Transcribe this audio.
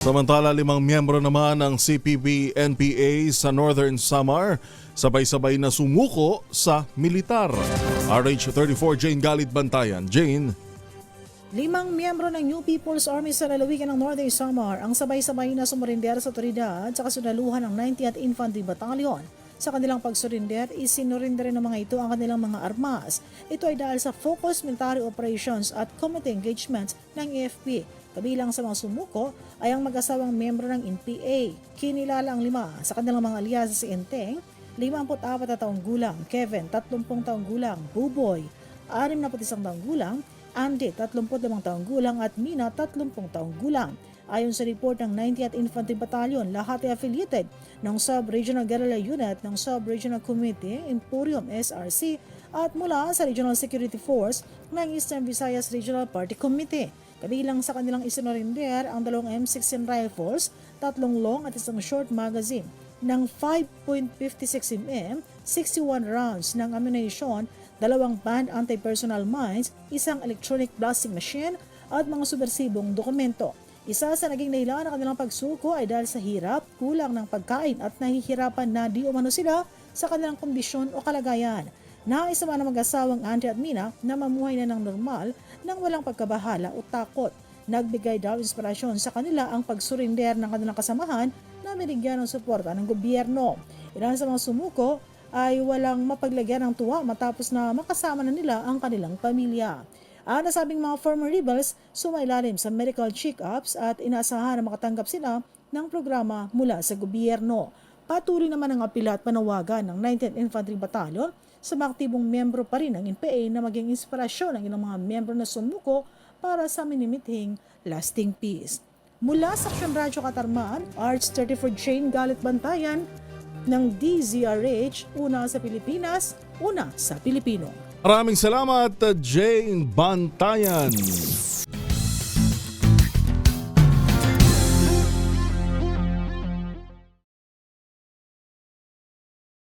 Samantala, limang miyembro naman ng CPP-NPA sa Northern Samar sabay-sabay na sumuko sa militar. RH34 Jane Galit Bantayan. Jane, Limang miyembro ng New People's Army sa lalawigan ng Northern Samar ang sabay-sabay na sumurinder sa otoridad sa kasunaluhan ng 90th Infantry Battalion. Sa kanilang pagsurinder, isinurinder ng mga ito ang kanilang mga armas. Ito ay dahil sa focused military operations at committee engagements ng AFP. Kabilang sa mga sumuko ay ang mag-asawang miyembro ng NPA. Kinilala ang lima sa kanilang mga alyasa si Enteng, 54 na taong gulang, Kevin, 30 taong gulang, Buboy, 61 taong gulang, Andy, 35 taong gulang at Mina, 30 taong gulang. Ayon sa report ng 90th Infantry Battalion, lahat ay affiliated ng Sub-Regional Guerrilla Unit ng Sub-Regional Committee, Emporium SRC at mula sa Regional Security Force ng Eastern Visayas Regional Party Committee. Kabilang sa kanilang isinorinder ang dalawang M16 rifles, tatlong long at isang short magazine ng 5.56 mm, 61 rounds ng ammunition, dalawang band anti-personnel mines, isang electronic blasting machine at mga subversibong dokumento. Isa sa naging dahilan ng kanilang pagsuko ay dahil sa hirap, kulang ng pagkain at nahihirapan na di umano sila sa kanilang kondisyon o kalagayan. Nais naman ng mag-asawang Andy at Mina na mamuhay na ng normal nang walang pagkabahala o takot. Nagbigay daw inspirasyon sa kanila ang pagsurinder ng kanilang kasamahan na binigyan ng suporta ng gobyerno. Ilan sa mga sumuko ay walang mapaglagyan ng tuwa matapos na makasama na nila ang kanilang pamilya. Ang nasabing mga former rebels sumailalim sa medical check-ups at inaasahan na makatanggap sila ng programa mula sa gobyerno. Patuloy naman ang apila at panawagan ng 19th Infantry Battalion sa mga aktibong miyembro pa rin ng NPA na maging inspirasyon ng ilang mga miyembro na sumuko para sa minimithing lasting peace. Mula sa Action Radyo Katarman, Arts 34 Jane Galit Bantayan ng DZRH, una sa Pilipinas, una sa Pilipino. maraming salamat Jane Bantayan.